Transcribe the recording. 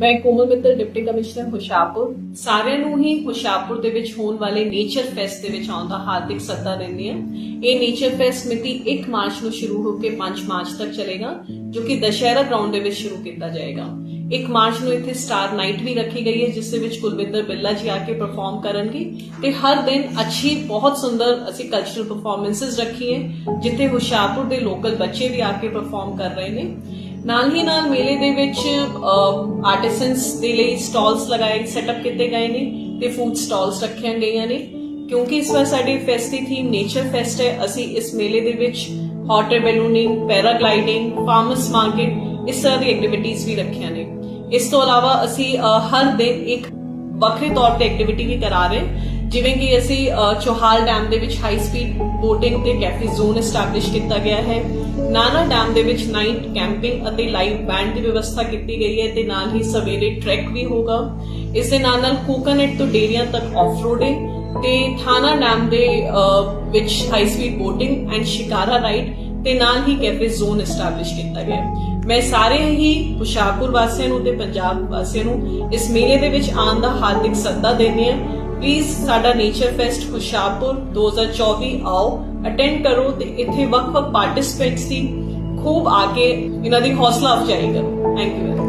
ਮੈਂ Komal Mittal, deputy commissioner, Hoshiarpur. ਸਾਰਿਆਂ ਨੂੰ ਹੀ ਹੁਸ਼ਿਆਰਪੁਰ ਦੇ ਵਿੱਚ ਹੋਣ ਵਾਲੇ ਨੇਚਰ ਫੈਸਟ ਦੇ ਵਿੱਚ ਆਉਣ ਦਾ ਹਾਰਦਿਕ ਸੱਦਾ ਦਿੰਦੀ ਹਾਂ। ਇਹ ਨੇਚਰ ਫੈਸਟ ਮਿਤੀ 1 ਮਾਰਚ ਨੂੰ ਸ਼ੁਰੂ ਹੋ ਕੇ 5 ਮਾਰਚ ਤੱਕ ਚੱਲੇਗਾ, ਜੋ ਕਿ ਦਸ਼ਹਿਰਾ ਗਰਾਊਂਡ ਦੇ ਵਿੱਚ ਸ਼ੁਰੂ ਕੀਤਾ ਜਾਏਗਾ। 1 ਮਾਰਚ ਨੂੰ ਇੱਥੇ ਸਟਾਰ ਨਾਈਟ ਵੀ ਰੱਖੀ ਗਈ ਹੈ, ਜਿਸ ਦੇ ਵਿੱਚ ਕੁਲਵਿੰਦਰ ਬਿੱਲਾ ਜੀ ਆ ਕੇ ਪਰਫਾਰਮ ਕਰਨਗੇ ਤੇ ਹਰ ਦਿਨ ਅੱਛੀ, ਬਹੁਤ ਸੁੰਦਰ ਅਸੀਂ ਕਲਚਰਲ ਪਰਫਾਰਮੈਂਸਸ ਰੱਖੀ ਹੈ, ਜਿੱਥੇ ਹੁਸ਼ਿਆਰਪੁਰ ਦੇ ਲੋਕਲ ਬੱਚੇ ਵੀ ਆ ਕੇ ਪਰਫਾਰਮ ਕਰ ਰਹੇ ਨੇ। ਨਾਲ ਹੀ ਨਾਲ ਮੇਲੇ ਦੇ ਵਿੱਚ ਆਰਟਿਸਨਸ ਦੇ ਲਈ ਸਟਾਲਸ ਲਗਾਏ ਸੈਟਅਪ ਕੀਤੇ ਗਏ ਨੇ ਤੇ ਫੂਡ ਸਟਾਲਸ ਰੱਖੀਆਂ ਗਈਆਂ ਨੇ। ਕਿਉਂਕਿ ਇਸ ਵਾਰ ਸਾਡੀ ਫੈਸਟ ਥੀਮ ਨੇਚਰ ਫੈਸਟ ਹੈ ਅਸੀਂ ਇਸ ਮੇਲੇ ਦੇ ਵਿੱਚ hot air ballooning paragliding farmers market ਇਸ ਤਰ੍ਹਾਂ ਦੀ ਐਕਟੀਵਿਟੀਜ਼ ਵੀ ਰੱਖੀਆਂ ਨੇ। ਇਸ ਤੋਂ ਇਲਾਵਾ ਅਸੀਂ ਹਰ ਦਿਨ ਇੱਕ ਵੱਖਰੇ ਤੌਰ ਤੇ ਐਕਟੀਵਿਟੀ ਵੀ ਕਰਾ ਰਹੇ ਜਿਵੇਂ ਕਿ ਅਸੀਂ ਅ, ਚੋਹਾਲ ਡੈਮ ਦੇ ਵਿੱਚ ਹਾਈ ਸਪੀਡ ਬੋਟਿੰਗ ਤੇ ਕੈਫੇ ਜ਼ੋਨ ਐਸਟੈਬਲਿਸ਼ ਕੀਤਾ ਗਿਆ ਹੈ। ਨਾਨਾ ਡੈਮ ਦੇ ਵਿੱਚ ਨਾਈਟ ਕੈਂਪਿੰਗ ਅਤੇ ਲਾਈਵ ਬੈਂਡ ਦੀ ਵਿਵਸਥਾ ਕੀਤੀ ਗਈ ਹੈ ਤੇ ਨਾਲ ਹੀ ਸਵੇਰੇ ਟਰੈਕ ਵੀ ਹੋਗਾ ਇਸ ਦੇ ਨਾਲ ਨਾਲ ਕੋਕੋਨਟ ਤੋਂ ਡੇਰੀਆਂ ਤੱਕ ਆਫ ਰੋਡਿੰਗ ਤੇ ਥਾਣਾ ਡੈਮ ਦੇ ਵਿੱਚ high speed boating and shikara ride ਤੇ ਨਾਲ ਹੀ ਕੈਫੇ ਜ਼ੋਨ ਐਸਟੈਬਲਿਸ਼ ਕੀਤਾ ਗਿਆ ਮੈਂ ਸਾਰੇ ਹੀ ਹੁਸ਼ਿਆਰਪੁਰ ਵਾਸੀਆਂ ਨੂੰ ਤੇ ਪੰਜਾਬ ਵਾਸੀਆਂ ਨੂੰ ਇਸ ਮੇਲੇ ਦੇ ਵਿੱਚ ਆਉਣ ਦਾ ਹਾਰਦਿਕ ਸੱਦਾ ਦਿੰਦੀ ਹਾਂ। ਪਲੀਜ਼ ਸਾਡਾ ਨੇਚਰ ਫੈਸਟ ਹੁਸ਼ਿਆਰਪੁਰ 2024 ਆਓ ਅਟੈਂਡ ਕਰੋ ਤੇ ਇੱਥੇ ਵੱਖ-ਵੱਖ ਪਾਰਟਿਸਪੈਂਟਸ ਦੀ ਖੂਬ ਆ ਕੇ ਇਹਨਾਂ ਦੀ ਹੌਸਲਾ ਅਫਜ਼ਾਈ ਕਰੋ। Thank you